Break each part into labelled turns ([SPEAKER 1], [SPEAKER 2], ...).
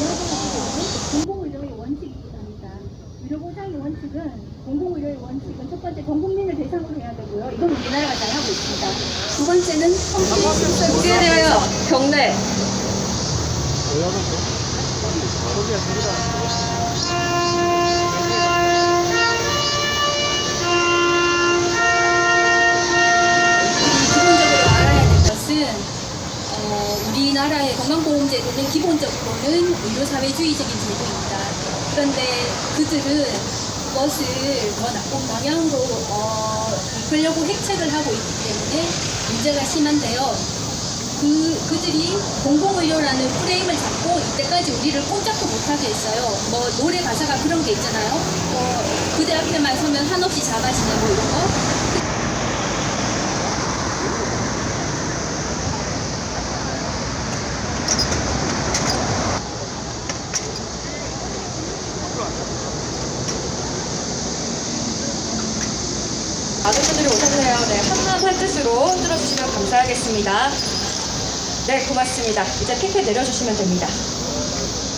[SPEAKER 1] 이야기하는 공공의료의 원칙입니다. 의료보장의 원칙은 공공의료의 원칙은 첫 번째 전 국민을 대상으로 해야 되고요. 이건 우리나라가 잘 하고 있습니다. 두 번째는
[SPEAKER 2] 국제에 대하여 경례.
[SPEAKER 1] 기본적으로 건강보험제도는 기본적으로는 의료사회주의적인 제도입니다. 그런데 그들은 그것을 더 나쁜 방향으로 어, 이끌려고 획책을 하고 있기 때문에 문제가 심한데요. 그, 그들이 공공의료라는 프레임을 잡고 이때까지 우리를 꼼짝도 못하게 했어요. 뭐 노래 가사가 그런 게 있잖아요. 뭐 그대 앞에만 서면 한없이 작아지네 뭐 이런
[SPEAKER 2] 분들이 오셨네요. 네, 한번 한 뜻으로 들어주시면 감사하겠습니다. 네, 고맙습니다. 이제 피켓 내려주시면 됩니다.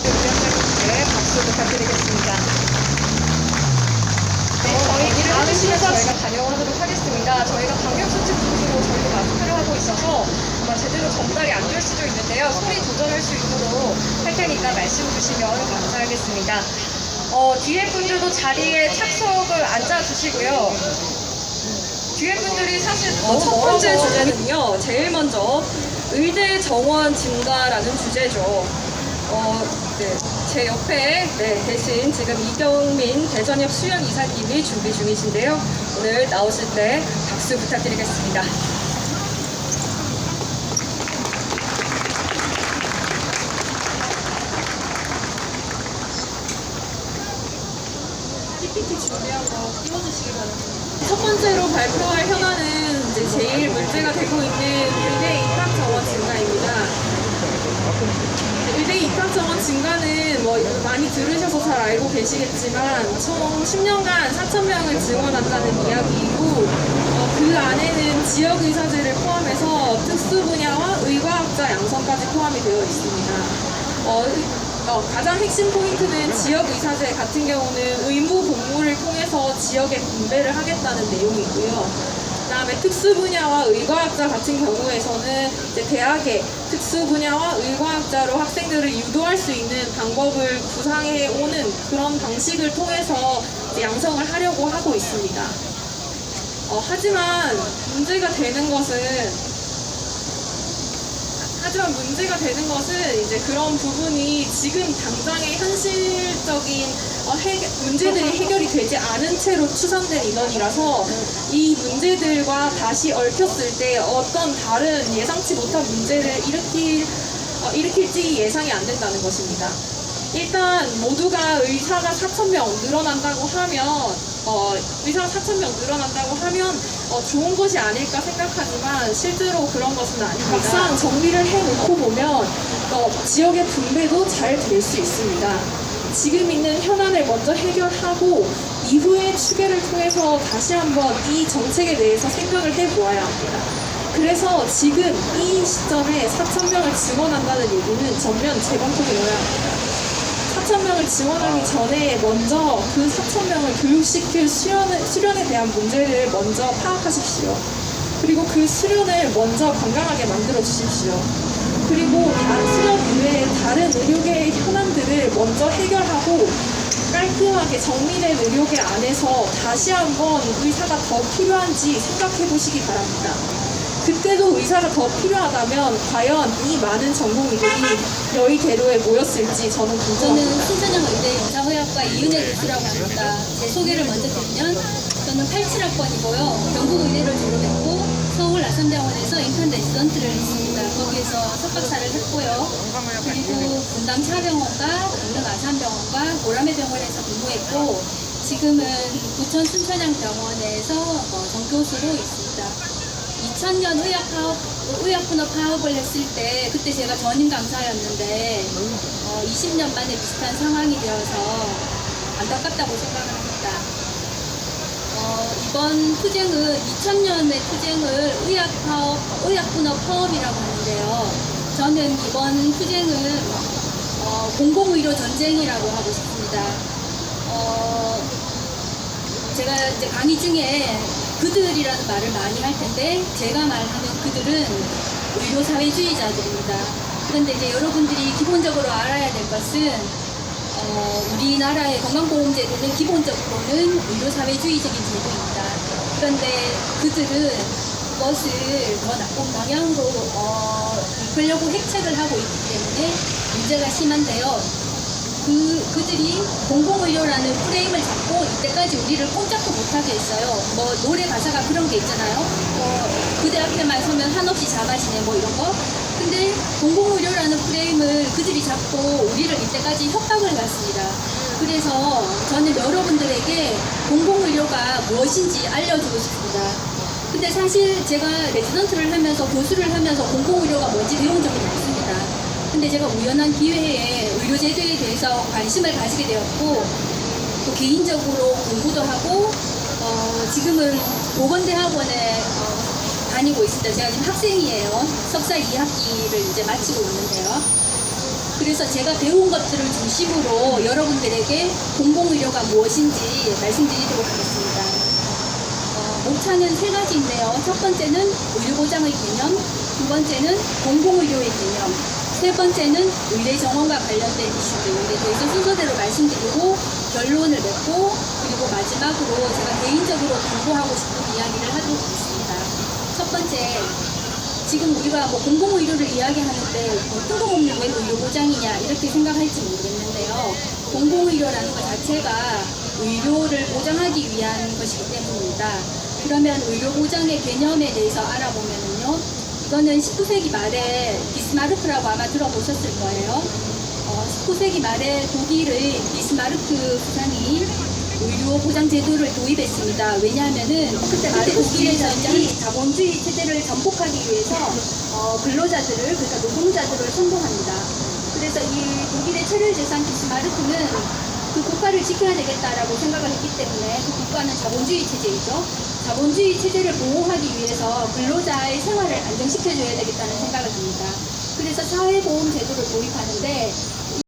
[SPEAKER 2] 위원장님께 박수 부탁드리겠습니다. 네, 저희 다음 순서 저희가 다녀오도록 하겠습니다. 저희가 방역수칙 중으로 저희도 마스크를 하고 있어서 아마 제대로 전달이 안 될 수도 있는데요. 소리 조절할 수 있도록 할 테니까 말씀 주시면 감사하겠습니다. 어, 뒤에 분들도 자리에 착석을 앉아주시고요. 뒤에 분들이 사실 어, 첫 번째 주제는요. 제일 먼저 의대 정원 증가라는 주제죠. 어, 네. 제 옆에 네, 대신 지금 이경민 대전역 수련 이사님이 준비 중이신데요. 오늘 나오실 때 박수 부탁드리겠습니다. PPT 준비한 거 띄워주시기 바랍니다.
[SPEAKER 3] 첫 번째로 발표할 현안은 이제 제일 문제가 되고 있는 의대 입학 정원 증가입니다. 의대 입학 정원 증가는 뭐 많이 들으셔서 잘 알고 계시겠지만 총 10년간 4천 명을 증원한다는 이야기이고 어, 그 안에는 지역 의사제를 포함해서 특수 분야와 의과학자 양성까지 포함이 되어 있습니다. 어, 어, 가장 핵심 포인트는 지역 의사제 같은 경우는 의무 복무를 통해서 지역에 분배를 하겠다는 내용이고요. 그다음에 특수 분야와 의과학자 같은 경우에서는 이제 대학에 특수 분야와 의과학자로 학생들을 유도할 수 있는 방법을 구상해 오는 그런 방식을 통해서 양성을 하려고 하고 있습니다. 어, 하지만 문제가 되는 것은 하지만 문제가 되는 것은 이제 그런 부분이 지금 당장의 현실적인 어, 해결- 문제들이 해결이 되지 않은 채로 추산된 인원이라서 이 문제들과 다시 얽혔을 때 어떤 다른 예상치 못한 문제를 일으킬, 어, 일으킬지 예상이 안 된다는 것입니다. 일단 모두가 의사가 4,000명 늘어난다고 하면 어, 의사가 4,000명 늘어난다고 하면 어, 좋은 것이 아닐까 생각하지만 실제로 그런 것은 아닙니다. 막상 정리를 해놓고 보면 어, 지역의 분배도 잘 될 수 있습니다. 지금 있는 현안을 먼저 해결하고 이후에 추계를 통해서 다시 한번 이 정책에 대해서 생각을 해보아야 합니다. 그래서 지금 이 시점에 4,000명을 증원한다는 얘기는 전면 재검토되어야 합니다. 4,000명을 지원하기 전에 먼저 그 4,000명을 교육시킬 수련에, 수련에 대한 문제를 먼저 파악하십시오. 그리고 그 수련을 먼저 건강하게 만들어 주십시오. 그리고 다른 수련 이외에 다른 의료계의 현안들을 먼저 해결하고 깔끔하게 정리된 의료계 안에서 다시 한번 의사가 더 필요한지 생각해 보시기 바랍니다. 그때도 의사가 더 필요하다면 과연 이 많은 전공의들이 여의대로에 모였을지 저는 궁금합니다.
[SPEAKER 1] 저는 신천영 의대 영상의학과 이은혜 교수라고 합니다. 제 소개를 먼저 드리면 저는 87학번이고요. 경북 의대를 졸업했고 서울 나선병원에서 인턴 레지던트를 했습니다. 거기에서 석박사를 했고요. 그리고 분당 차병원과 강릉 아산병원과 보라매 병원에서 근무했고 지금은 부천 순천향 병원에서 어, 정교수로 있습니다. 2000년 의학 파업, 의학 분업 파업을 했을 때 그때 제가 전임 강사였는데 어, 20년 만에 비슷한 상황이 되어서 안타깝다고 생각을 합니다. 어, 이번 투쟁은 2000년의 투쟁을 의학 파업, 의학 분업 파업이라고 하는데요. 저는 이번 투쟁은 어, 어, 공공의료 전쟁이라고 하고 싶습니다. 어, 제가 이제 강의 중에 그들이라는 말을 많이 할 텐데 제가 말하는 그들은 의료 사회주의자들입니다. 그런데 이제 여러분들이 기본적으로 알아야 될 것은 어, 우리나라의 건강보험제도는 기본적으로는 의료 사회주의적인 제도입니다. 그런데 그들은 그것을 더 나쁜 방향으로 어, 이끌려고 획책을 하고 있기 때문에 문제가 심한데요. 그, 그들이 공공의료라는 프레임을 잡고 이때까지 우리를 꼼짝도 못하게 했어요. 뭐, 노래 가사가 그런 게 있잖아요. 뭐, 그대 앞에만 서면 한없이 작아지네, 뭐 이런 거. 근데 공공의료라는 프레임을 그들이 잡고 우리를 이때까지 협박을 갔습니다. 그래서 저는 여러분들에게 공공의료가 무엇인지 알려주고 싶습니다. 근데 사실 제가 레지던트를 하면서 교수를 하면서 공공의료가 뭔지 배운 적은 없습니다. 근데 제가 우연한 기회에 의료제도에 대해서 관심을 가지게 되었고 또 개인적으로 공부도 하고 어, 지금은 보건대학원에 어, 다니고 있습니다. 제가 지금 학생이에요. 석사 2학기를 이제 마치고 있는데요. 그래서 제가 배운 것들을 중심으로 여러분들에게 공공의료가 무엇인지 말씀드리도록 하겠습니다. 어, 목차는 세 가지인데요. 첫 번째는 의료보장의 개념, 두 번째는 공공의료의 개념, 세 번째는 의대 정원과 관련된 이슈들에 대해서 순서대로 말씀드리고 결론을 맺고 그리고 마지막으로 제가 개인적으로 당부하고 싶은 이야기를 하도록 하겠습니다. 첫 번째, 지금 우리가 뭐 공공의료를 이야기하는데 뭐 뜬금없는 왜 의료보장이냐 이렇게 생각할지 모르겠는데요. 공공의료라는 것 자체가 의료를 보장하기 위한 것이기 때문입니다. 그러면 의료보장의 개념에 대해서 알아보면은요. 이거는 19세기 말에 비스마르크라고 아마 들어보셨을 거예요. 어, 19세기 말에 독일의 비스마르크 수상이 의료 보장 제도를 도입했습니다. 왜냐하면은 그때 말에 독일에서 이제 자본주의 체제를 전복하기 위해서 어, 근로자들을 그러니까 노동자들을 선동합니다. 그래서 이 독일의 체류재산 비스마르크는 그 국가를 지켜야 되겠다라고 생각을 했기 때문에 그 국가는 자본주의 체제이죠. 자본주의 체제를 보호하기 위해서 근로자의 생활을 안정시켜줘야 되겠다는 생각을 합니다. 그래서 사회보험 제도를 도입하는데